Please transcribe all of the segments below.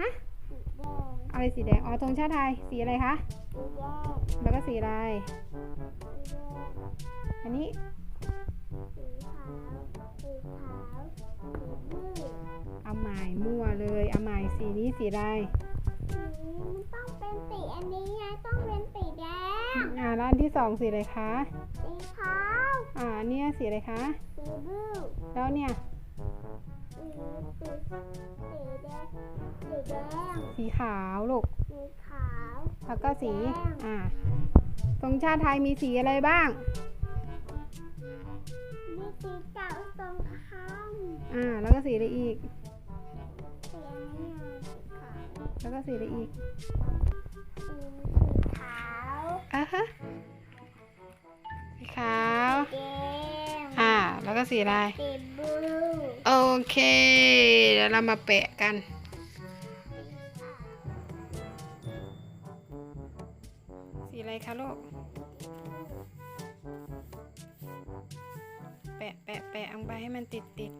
ฮะสีแดงอะไรสีแดง อ๋อธงชาติไทย สีอะไรคะสีแดงแล้วก็สีอะไรสีแดงอันนี้สีขาวสีขาวสีม่วงเอาหมายมั่วเลยเอาหมายสีนี้สีอะไรสีมันต้องเป็นสีอันนี้ไงต้องเป็นสีแดง อ่าแล้วอันที่สองสีอะไรคะ สีขาว อ่าอันเนี้ยสีอะไรคะ สีบลูแล้วเนี่ย สีสีสีแดงสี แดงสีขาวลูก สีขาวแล้วก็สีแดงอ่าธงชาติไทยมีสีอะไรบ้าง มีสีเจ้าตรงข้ามอ่า แล้วก็สีอะไรอีก สีอันนี้ไงสีขาวแล้วก็สีอะไรอีกสีสีขาวอะฮะ สีขาว แดงอ่า แล้วก็สีอะไร สีบลู โอเค เดี๋ยวเรามาแปะกัน สีอะไรคะลูก แปะแปะแปะเอาไปให้มันติดติด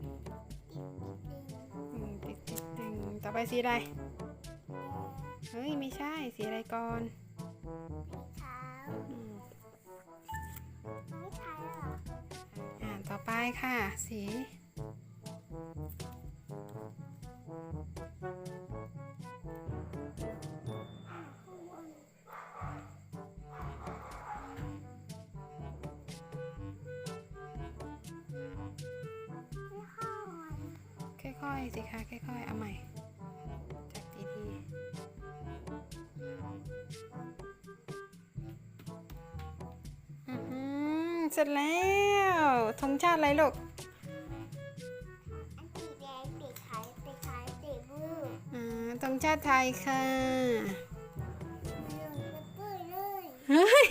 อืมติดติดตึงต่อไปสีอะไร เฮ้ย ไม่ใช่ สีอะไรก่อนขาวอืมไม่ใช่หรออ่าต่อไปค่ะ สี ค่อยๆ สิคะ ค่อยๆ เอาใหม่ จับดีๆอื้อหือเสร็จแล้วธงชาติอะไรลูก อันสีแดงสีขาวสีขาวสีบลูอ่าธงชาติไทยค่ะมันลงไปเปื้อยเลย เฮ้ย